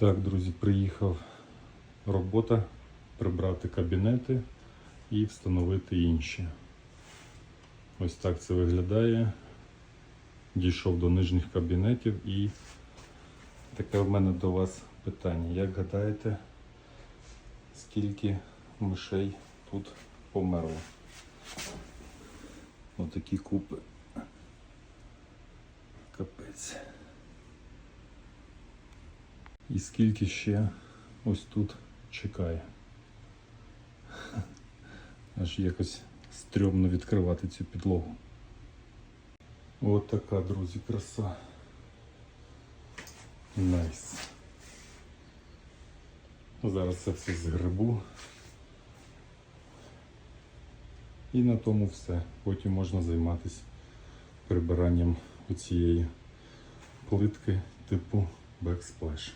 Так, друзі, приїхав робота прибрати кабінети і встановити інші. Ось так це виглядає. Дійшов до нижніх кабінетів і таке в мене до вас питання. Як гадаєте, скільки мишей тут померло? Отакі купи. Капець. І скільки ще ось тут чекає. Аж якось стрьомно відкривати цю підлогу. От така, друзі, краса. Найс. Зараз це все згребу. І на тому все. Потім можна займатися прибиранням оцієї плитки типу Backsplash.